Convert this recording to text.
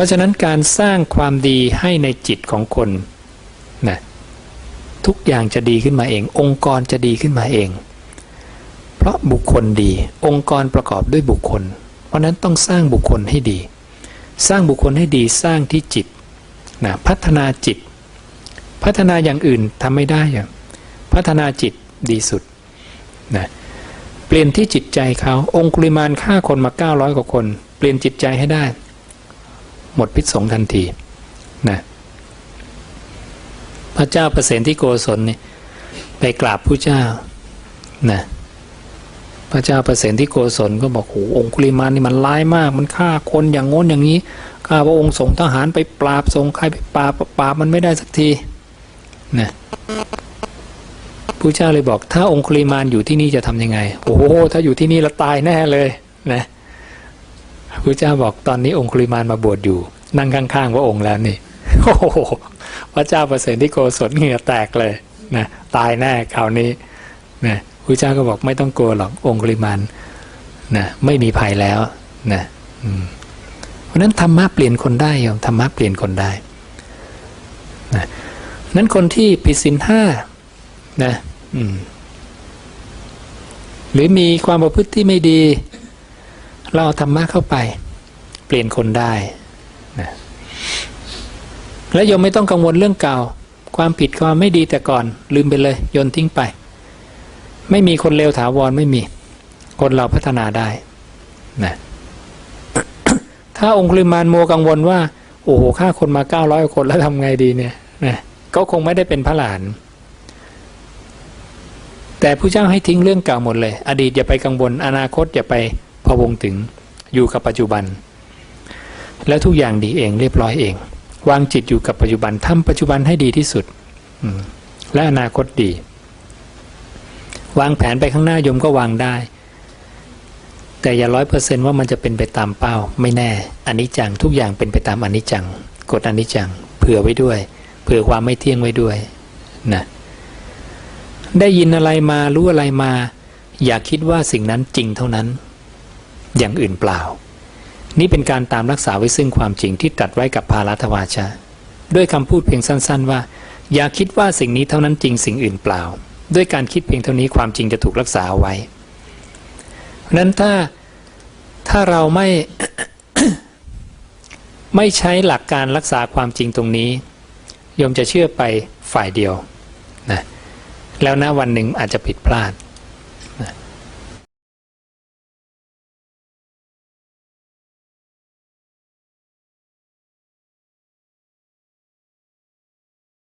ราะฉะนั้นการสร้างความดีให้ในจิตของคนนะทุกอย่างจะดีขึ้นมาเอง องค์กรจะดีขึ้นมาเอง เพราะบุคคลดี องค์กรประกอบด้วยบุคคล เพราะนั้นต้องสร้างบุคคลให้ดี สร้างบุคคลให้ดีสร้างที่จิตนะพัฒนาจิต พัฒนาอย่างอื่นทำไม่ได้อย่างพัฒนาจิตดีสุดนะเปลี่ยนที่จิตใจเขาองคุลิมานฆ่าคนมา 900 กว่าคน เปลี่ยนจิตใจให้ได้ หมดพิษสงทันทีนะพระเจ้าประเสนที่โกศลนี่ไปกราบผู้เจ้านะพระเจ้าประเสนที่โกศลก็บอกโอ้องคุลิมานนี่มันร้ายมาก มันฆ่าคนอย่างงน้นอย่างนี้ข้าพระองค์ส่งทหารไปปราบส่งใครไปปราบปราบมันไม่ได้สักทีนะผู้เจ้าเลยบอก ถ้าองคุลิมานอยู่ที่นี่จะทำยังไง โอ้โหถ้าอยู่ที่นี่เราตายแน่เลยนะ พระเจ้าบอกตอนนี้องคุลิมานมาบวชอยู่ นั่งข้างๆพระองค์แล้วนี่โอ้โหพระเจ้าประเสริฐที่โกศลเหงื่อแตกเลยนะตายแน่คราวนี้นะพระเจ้าก็บอกไม่ต้องกลัวหรอกองคุลิมานนะไม่มีภัยแล้วนะเพราะนั้นธรรมะเปลี่ยนคนได้โยมธรรมะเปลี่ยนคนได้นะนั้นคนที่ผิดศีลห้านะหรือมีความประพฤติที่ไม่ดี เราเอาธรรมะเข้าไป เปลี่ยนคนได้นะและโยมไม่ต้องกังวลเรื่องเก่า ความผิดความไม่ดีแต่ก่อน ลืมไปเลยโยนทิ้งไป ไม่มีคนเลวถาวรไม่มี คนเราพัฒนาได้นะถ้าองค์ลิมานโมกังวลว่า โอ้โหฆ่าคนมาเก้าร้อยคนแล้วทำไงดีเนี่ยนะก็คงไม่ได้เป็นพระหลาน แต่ผู้เจ้าให้ทิ้งเรื่องเก่าหมดเลย อดีตอย่าไปกังวล อนาคตอย่าไป พะวงถึงอยู่กับปัจจุบัน แล้วทุกอย่างดีเองเรียบร้อยเอง วางจิตอยู่กับปัจจุบันทำปัจจุบันให้ดีที่สุดและอนาคตดี วางแผนไปข้างหน้ายมก็วางได้ แต่อย่าร้อยเปอร์เซนว่ามันจะเป็นไปตามเป้า ไม่แน่อันนี้จังทุกอย่างเป็นไปตามอนิจจังกดอนิจจังเผื่อไว้ด้วย เผื่อความไม่เที่ยงไว้ด้วยนะได้ยินอะไรมารู้อะไรมา อย่าคิดว่าสิ่งนั้นจริงเท่านั้น อย่างอื่นเปล่า นี่เป็นการตามรักษาไว้ซึ่งความจริงที่ตรัสไว้กับพาลัทวาชาด้วยคำพูดเพียงสั้น ๆ ว่า อย่าคิดว่าสิ่งนี้เท่านั้นจริงสิ่งอื่นเปล่า ด้วยการคิดเพียงเท่านี้ความจริงจะถูกรักษาไว้นั้นถ้าถ้าเราไม่ไม่ใช้หลักการรักษาความจริงตรงนี้โยมจะเชื่อไปฝ่ายเดียวนะแล้วณวันหนึ่งอาจจะผิดพลาด